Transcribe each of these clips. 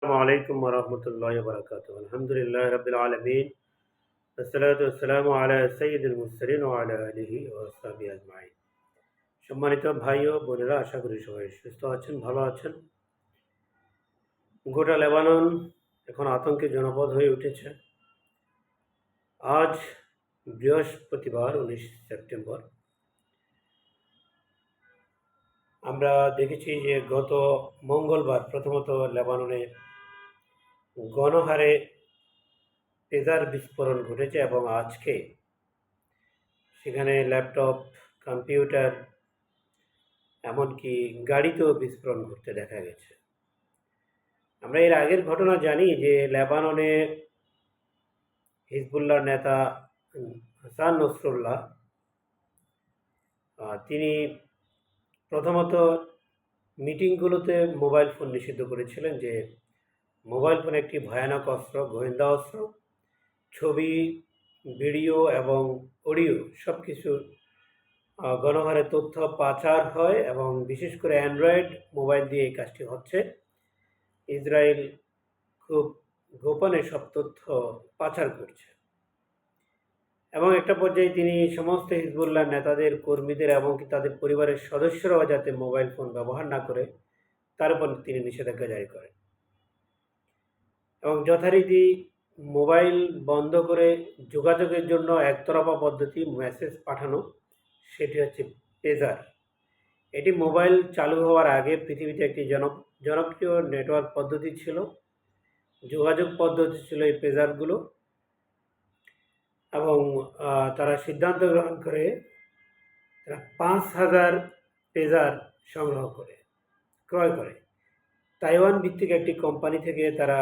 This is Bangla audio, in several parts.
السلام عليكم ورحمة الله وبركاته الحمد لله رب العالمين والصلاة والسلام على سيد المرسلين وعلى آله وصحبه أجمعين সম্মানিত ভাই ও বোনেরা আশা করি সবাই সুস্থ আছেন ভালো আছেন গোটা লেবানন এখন আতঙ্কে জনপদ হয়ে উঠেছে আজ বৃহস্পতিবার উনিশ সেপ্টেম্বর আমরা দেখেছি যে গত মঙ্গলবার প্রথমত লেবাননে গণহারে পেজার বিস্ফোরণ ঘটেছে এবং আজকে সেখানে ল্যাপটপ, কম্পিউটার, এমনকি গাড়িতেও বিস্ফোরণ ঘটতে দেখা গেছে। আমরা এর আগের ঘটনা জানি যে লেবাননে হিজবুল্লাহর নেতা হাসান নসরুল্লাহ তিনি প্রথমত মিটিংগুলোতে মোবাইল ফোন নিষিদ্ধ করেছিলেন যে মোবাইল ফোন একটি ভয়ানক অস্ত্র, গোয়েন্দা অস্ত্র, ছবি, ভিডিও এবং অডিও সব কিছু গণহারে তথ্য পাচার হয় এবং বিশেষ করে অ্যান্ড্রয়েড মোবাইল দিয়ে এই কাজটি হচ্ছে। ইসরায়েল খুব গোপনে সব তথ্য পাচার করছে। এবং একটা পর্যায়ে তিনি সমস্ত হিজবুল্লাহ নেতাদের, কর্মীদের এবং কি তাদের পরিবারের সদস্যরাও যাতে মোবাইল ফোন ব্যবহার না করে, তার উপর তিনি নিষেধাজ্ঞা জারি করেন। এবং যথারীতি মোবাইল বন্ধ করে যোগাযোগের জন্য একতরফা পদ্ধতি মেসেজ পাঠানো, সেটি হচ্ছে পেজার এটি মোবাইল চালু হওয়ার আগে পৃথিবীতে একটি জন জনপ্রিয় নেটওয়ার্ক পদ্ধতি ছিল। যোগাযোগ পদ্ধতি ছিল এই পেজারগুলো এবং তারা সিদ্ধান্ত গ্রহণ করে তারা পাঁচ হাজার পেজার সংগ্রহ করে, ক্রয় করে। তাইওয়ান ভিত্তিক একটি কোম্পানি থেকে তারা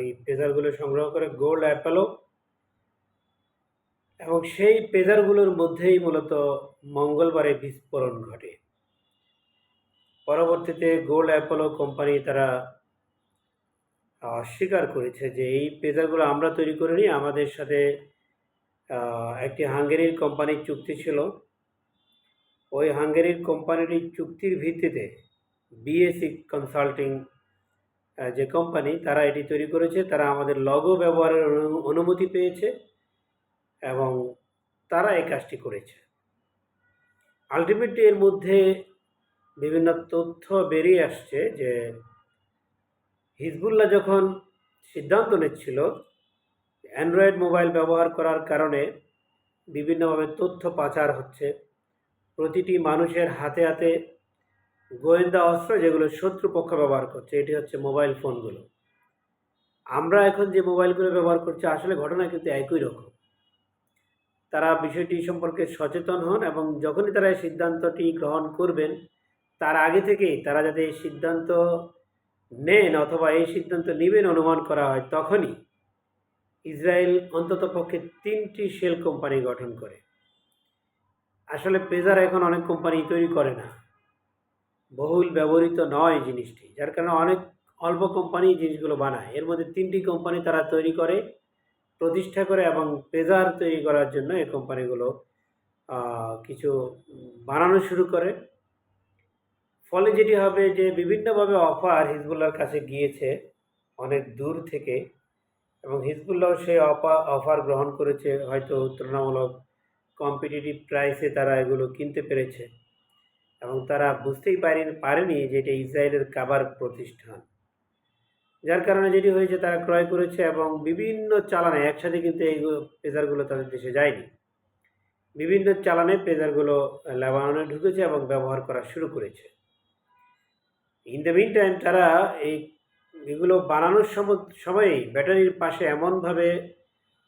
এই পেজারগুলো সংগ্রহ করে গোল্ড, অ্যাপেলো এবং সেই পেজারগুলোর মধ্যেই মূলত মঙ্গলবারে বিস্ফোরণ ঘটে। পরবর্তীতে গোল্ড, অ্যাপোলো কোম্পানি তারা অস্বীকার করেছে যে এই পেজারগুলো আমরা তৈরি করিনি, আমাদের সাথে একটি হাঙ্গেরির কোম্পানির চুক্তি ছিল। ওই হাঙ্গেরির কোম্পানিটির চুক্তির ভিত্তিতে বিএসি কনসাল্টিং যে কোম্পানি তারা এটি তৈরি করেছে। তারা আমাদের লগো ব্যবহারের অনু- অনুমতি পেয়েছে এবং তারা এই কাজটি করেছে। আলটিমেটলি এর মধ্যে বিভিন্ন তথ্য বেরিয়ে আসছে যে হিজবুল্লাহ যখন সিদ্ধান্ত নিচ্ছিল অ্যান্ড্রয়েড মোবাইল ব্যবহার করার কারণে বিভিন্নভাবে তথ্য পাচার হচ্ছে, প্রতিটি মানুষের হাতে হাতে গোয়েন্দা অস্ত্র যেগুলো শত্রুপক্ষ ব্যবহার করছে, এটি হচ্ছে মোবাইল ফোনগুলো। আমরা এখন যে মোবাইলগুলো ব্যবহার করছি, আসলে ঘটনা কিন্তু একই রকম। তারা বিষয়টি সম্পর্কে সচেতন হন এবং যখনই তারা এই সিদ্ধান্তটি গ্রহণ করবেন, তার আগে থেকেই তারা যাতে এই সিদ্ধান্ত নেন অথবা এই সিদ্ধান্ত নেবেন অনুমান করা হয়, তখনই ইসরায়েল অন্ততপক্ষে তিনটি শেল কোম্পানি গঠন করে। আসলে পেজার এখন অনেক কোম্পানি তৈরি করে না। বহুল ব্যবহৃত নয় জিনিসটি, যার কারণে অনেক অল্প কোম্পানি জিনিসগুলো বানায়। এর মধ্যে তিনটি কোম্পানি তারা তৈরি করে, প্রতিষ্ঠা করে এবং পেজার তৈরি করার জন্য এই কোম্পানিগুলো কিছু বানানো শুরু করে। ফলে যেটি হবে যে বিভিন্নভাবে অফার হিজবুল্লাহর কাছে গিয়েছে অনেক দূর থেকে এবং হিজবুল্লাহ সেই অফা অফার গ্রহণ করেছে, হয়তো তুলনামূলক কম্পিটিটিভ প্রাইসে তারা এগুলো কিনতে পেরেছে। এবং তারা বুঝতেই পারেনি পারেনি যে এটা ইসরায়েলের কাবার প্রতিষ্ঠান। যার কারণে যেটি হয়েছে, তারা ক্রয় করেছে এবং বিভিন্ন চালানে, একসাথে কিন্তু এই পেজারগুলো তাদের দেশে যায়নি। বিভিন্ন চালানে পেজারগুলো লেবাননে ঢুকেছে এবং ব্যবহার করা শুরু করেছে। ইন দ্য মিন টাইম তারা এই এগুলো বানানোর সম- সময়ই ব্যাটারির পাশে এমনভাবে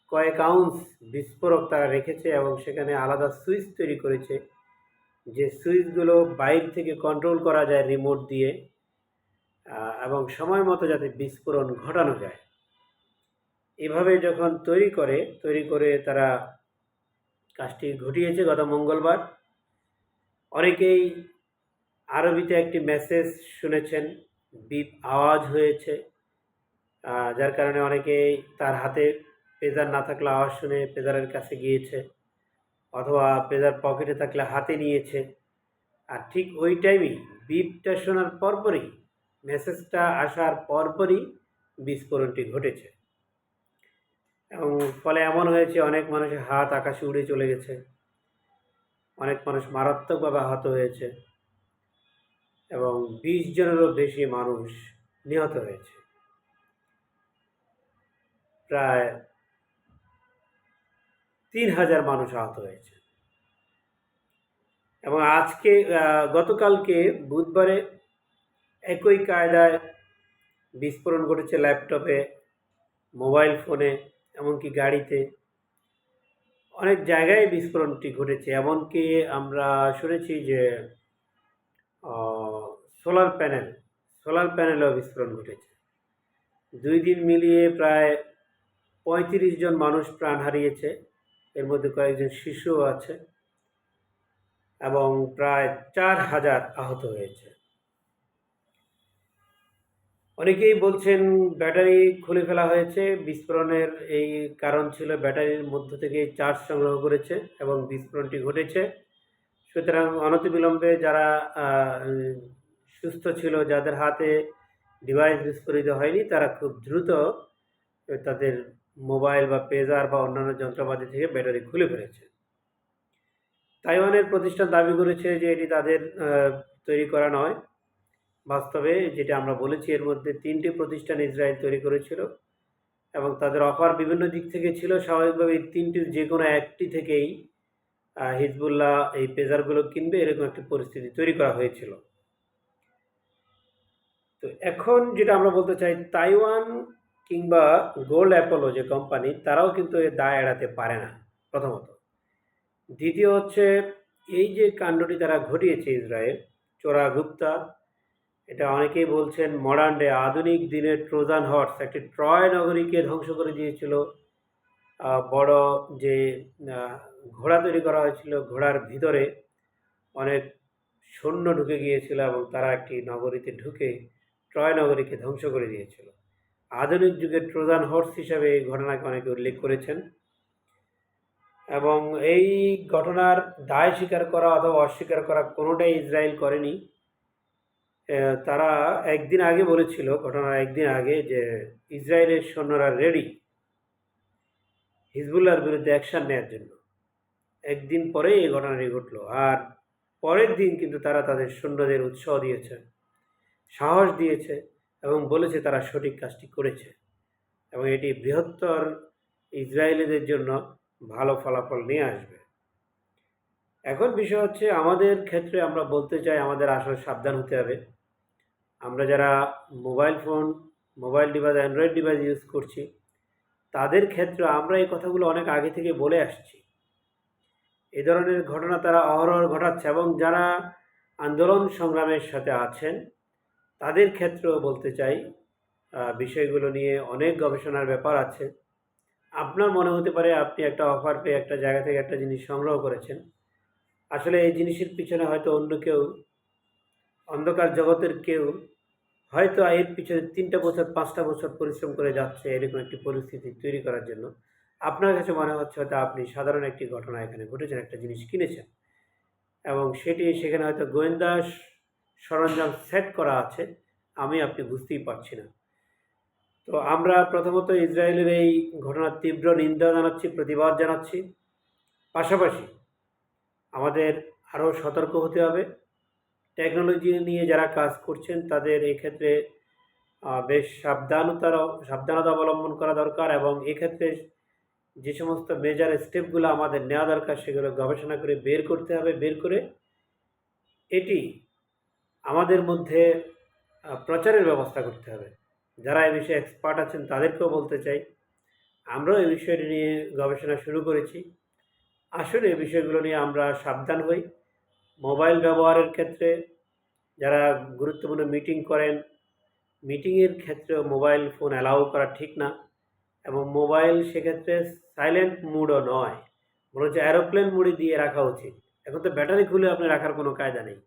কয়েক আউন্স বিস্ফোরক তারা রেখেছে এবং সেখানে আলাদা সুইচ তৈরি করেছে। যে সুইচগুলো বাইর থেকে কন্ট্রোল করা যায় রিমোট দিয়ে এবং সময় মতো যাতে বিস্ফোরণ ঘটানো যায়। এভাবে যখন তৈরি করে তৈরি করে তারা কাজটি ঘটিয়েছে গত মঙ্গলবার। অনেকেই আরবিতে একটি মেসেজ শুনেছেন, বিপ আওয়াজ হয়েছে। যার কারণে অনেকেই তার হাতে পেজার না থাকলে আওয়াজ শুনে পেজারের কাছে গিয়েছে। অথবা পেজার পকেটে থাকলে হাতে নিয়েছে। আর ঠিক ওই টাইমেই বিপটা শোনার পরপরই, মেসেজটা আসার পরপরই বিস্ফোরণটি ঘটেছে। এবং ফলে এমন হয়েছে, অনেক মানুষের হাত আকাশে উড়ে চলে গেছে। অনেক মানুষ মারাত্মকভাবে আহত হয়েছে। এবং বিশ জনেরও বেশি মানুষ নিহত হয়েছে। প্রায় তিন হাজার মানুষ আহত হয়েছে। এবং আজকে গতকালকে বুধবারে একই কায়দায় বিস্ফোরণ ঘটেছে ল্যাপটপে, মোবাইল ফোনে, এমনকি গাড়িতে। অনেক জায়গায় বিস্ফোরণটি ঘটেছে, এমনকি আমরা শুনেছি যে সোলার প্যানেল, সোলার প্যানেলেও বিস্ফোরণ ঘটেছে। দুই দিন মিলিয়ে প্রায় পঁয়ত্রিশ জন মানুষ প্রাণ হারিয়েছে। এর মধ্যে কয়েকজন শিশুও আছে এবং প্রায় চার হাজার আহত হয়েছে। অনেকেই বলছেন ব্যাটারি খুলে ফেলা হয়েছে। বিস্ফোরণের এই কারণ ছিল ব্যাটারির মধ্য থেকে চার্জ সংগ্রহ করেছে এবং বিস্ফোরণটি ঘটেছে। সুতরাং অনতিবিলম্বে যারা সুস্থ ছিল, যাদের হাতে ডিভাইস বিস্ফোরিত হয়নি, তারা খুব দ্রুত তাদের মোবাইল বা পেজার বা অন্যান্য যন্ত্রপাতি থেকে ব্যাটারি খুলে ফেলেছে। তাইওয়ানের প্রতিষ্ঠান দাবি করেছে যে এটি তাদের তৈরি করা নয়। বাস্তবে যেটা আমরা বলেছি, এর মধ্যে তিনটি প্রতিষ্ঠান ইসরায়েল তৈরি করেছিল এবং তাদের অফার বিভিন্ন দিক থেকে ছিল। স্বাভাবিকভাবে এই তিনটির যে কোনো একটি থেকেই হিজবুল্লাহ এই পেজারগুলো কিনবে, এরকম একটি পরিস্থিতি তৈরি করা হয়েছিল। তো এখন যেটা আমরা বলতে চাই, তাইওয়ান কিংবা গোল্ড অ্যাপোলো যে কোম্পানি, তারাও কিন্তু এর দায় এড়াতে পারে না, প্রথমত। দ্বিতীয় হচ্ছে, এই যে কাণ্ডটি তারা ঘটিয়েছে ইসরায়েল, চোরা গুপ্তা, এটা অনেকেই বলছেন মডার্ন ডে আধুনিক দিনের ট্রোজান হর্স, একটি ট্রয় নগরীকে ধ্বংস করে দিয়েছিল। বড় যে ঘোড়া তৈরি করা হয়েছিল, ঘোড়ার ভিতরে অনেক সৈন্য ঢুকে গিয়েছিল এবং তারা একটি নগরীতে ঢুকে ট্রয় নগরীকে ধ্বংস করে দিয়েছিল। আধুনিক যুগের ট্রোজান হর্স হিসাবে এই ঘটনাকে অনেকে উল্লেখ করেছেন এবং এই ঘটনার দায় স্বীকার করা অথবা অস্বীকার করা কোনোটাই ইসরায়েল করেনি। তারা একদিন আগে বলেছিল ঘটনার একদিন আগে, যে ইসরায়েলের সৈন্যরা রেডি হিজবুল্লাহর বিরুদ্ধে অ্যাকশন নেওয়ার জন্য। একদিন পরেই এই ঘটনাটি ঘটলো, আর পরের দিন কিন্তু তারা তাদের সৈন্যদের উৎসাহ দিয়েছে, সাহস দিয়েছে। এবং বলেছে তারা সঠিক কাজটি করেছে এবং এটি বৃহত্তর ইসরায়েলিদের জন্য ভালো ফলাফল নিয়ে আসবে। এখন বিষয় হচ্ছে আমাদের ক্ষেত্রে আমরা বলতে চাই আমাদের আসলে সাবধান হতে হবে। আমরা যারা mobile phone, mobile device, android device use করছি, তাদের ক্ষেত্রে আমরা এই কথাগুলো অনেক আগে থেকে বলে আসছি। এ ধরনের ঘটনা তারা অহরহ ঘটাচ্ছে এবং যারা আন্দোলন সংগ্রামের সাথে আছেন তাদের ক্ষেত্রেও বলতে চাই বিষয়গুলো নিয়ে অনেক গবেষণার ব্যাপার আছে। আপনার মনে হতে পারে আপনি একটা অফার পেয়ে একটা জায়গা থেকে একটা জিনিস সংগ্রহ করেছেন। আসলে এই জিনিসের পিছনে হয়তো অন্য কেউ, অন্ধকার জগতের কেউ হয়তো এর পিছনে তিনটা বছর, পাঁচটা বছর পরিশ্রম করে যাচ্ছে এরকম একটি পরিস্থিতি তৈরি করার জন্য। আপনার কাছে মনে হচ্ছে হয়তো আপনি সাধারণ একটি ঘটনা এখানে ঘটেছেন, একটা জিনিস কিনেছেন। এবং সেটি সেখানে হয়তো গোয়েন্দা স- সরঞ্জাম সেট করা আছে, আমি আপনি বুঝতেই পারছি না। তো আমরা প্রথমত ইসরায়েলের এই ঘটনার তীব্র নিন্দা জানাচ্ছি, প্রতিবাদ জানাচ্ছি। পাশাপাশি আমাদের আরও সতর্ক হতে হবে। টেকনোলজি নিয়ে যারা কাজ করছেন, তাদের এক্ষেত্রে বেশ সাবধানতার, সাবধানতা অবলম্বন করা দরকার এবং এক্ষেত্রে যে সমস্ত মেজার স্টেপগুলো আমাদের নেওয়া দরকার, সেগুলো গবেষণা করে বের করতে হবে, বের করে এটি আমাদের মধ্যে প্রচারের ব্যবস্থা করতে হবে। যারা এ বিষয়ে এক্সপার্ট আছেন, তাদেরকেও বলতে চাই। আমরাও এই বিষয়টি নিয়ে গবেষণা শুরু করেছি। আসলে এই বিষয়গুলো নিয়ে আমরা সাবধান হই। মোবাইল ব্যবহারের ক্ষেত্রে যারা গুরুত্বপূর্ণ মিটিং করেন, মিটিংয়ের ক্ষেত্রেও মোবাইল ফোন অ্যালাউ করা ঠিক না এবং মোবাইল সেক্ষেত্রে সাইলেন্ট মুডও নয়। মনে হচ্ছে অ্যারোপ্লেন মুডে দিয়ে রাখা উচিত। এখন তো ব্যাটারি খুলে আপনি রাখার কোনো কায়দা নেই।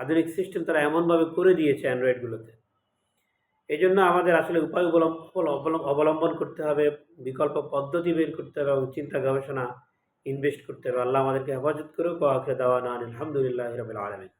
আধুনিক সিস্টেম তারা এমনভাবে করে দিয়েছে অ্যান্ড্রয়েডগুলোতে এই জন্য আমাদের আসলে উপায় অবলম্বন করতে হবে, বিকল্প পদ্ধতি বের করতে হবে এবং চিন্তা গবেষণা ইনভেস্ট করতে হবে। আল্লাহ আমাদেরকে হেফাজত করুক। আখরে দাওয়ানা আলহামদুলিল্লাহ রবিল আলমিন।